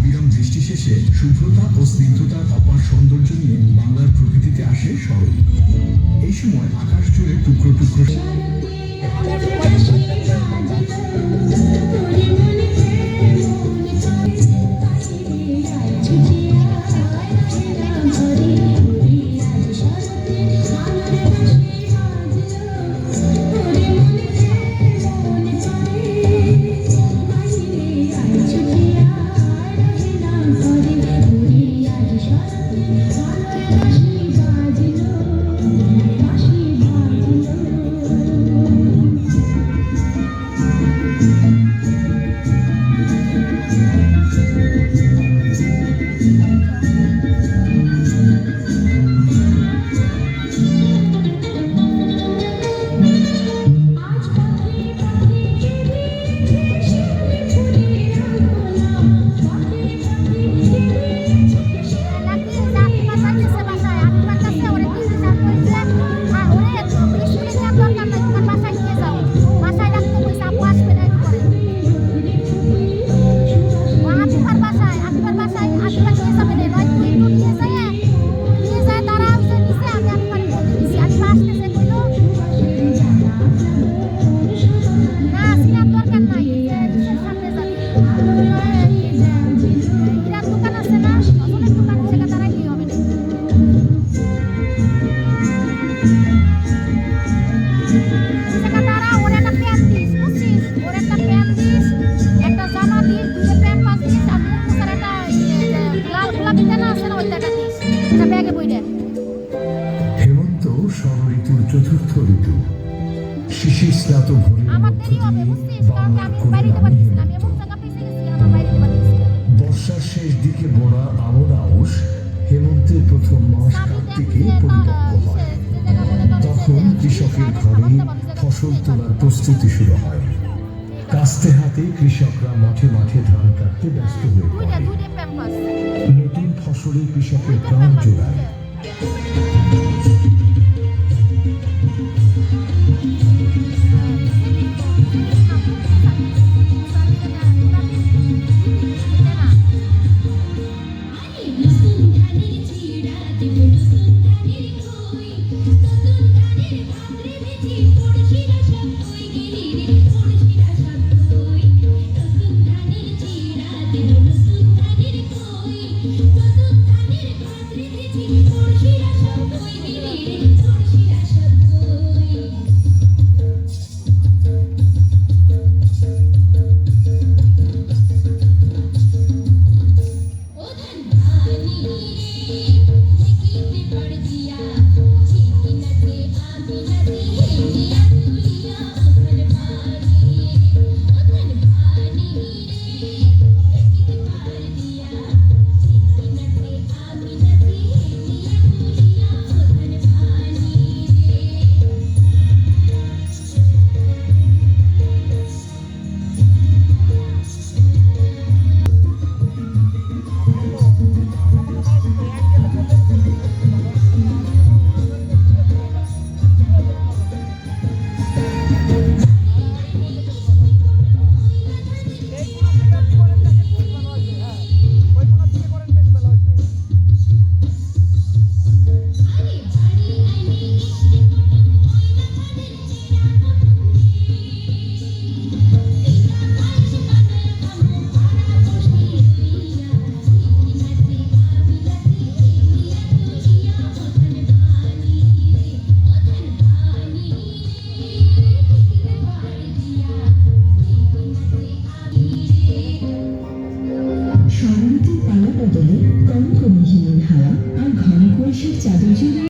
অবিরাম বৃষ্টি শেষে শুভ্রতা ও স্নিগ্ধতার অপার সৌন্দর্য নিয়ে বাংলার প্রকৃতিতে আসে শরৎ এই সময় আকাশ জুড়ে টুকরো টুকরো শিশির স্নাত ভরে বর্ষার শেষ দিকে বোনা আমন আউশ হেমন্তের প্রথম মাস কার্তিকে পরিপক্ব হয়। তখন কৃষকের ঘরে ফসল তোলার প্রস্তুতি শুরু হয়। কাস্তে হাতে কৃষকরা মাঠে মাঠে ধান কাটতে ব্যস্ত হয়ে পড়ে। নতুন ফসলে কৃষকের প্রাণ জোগায়। beating tool of the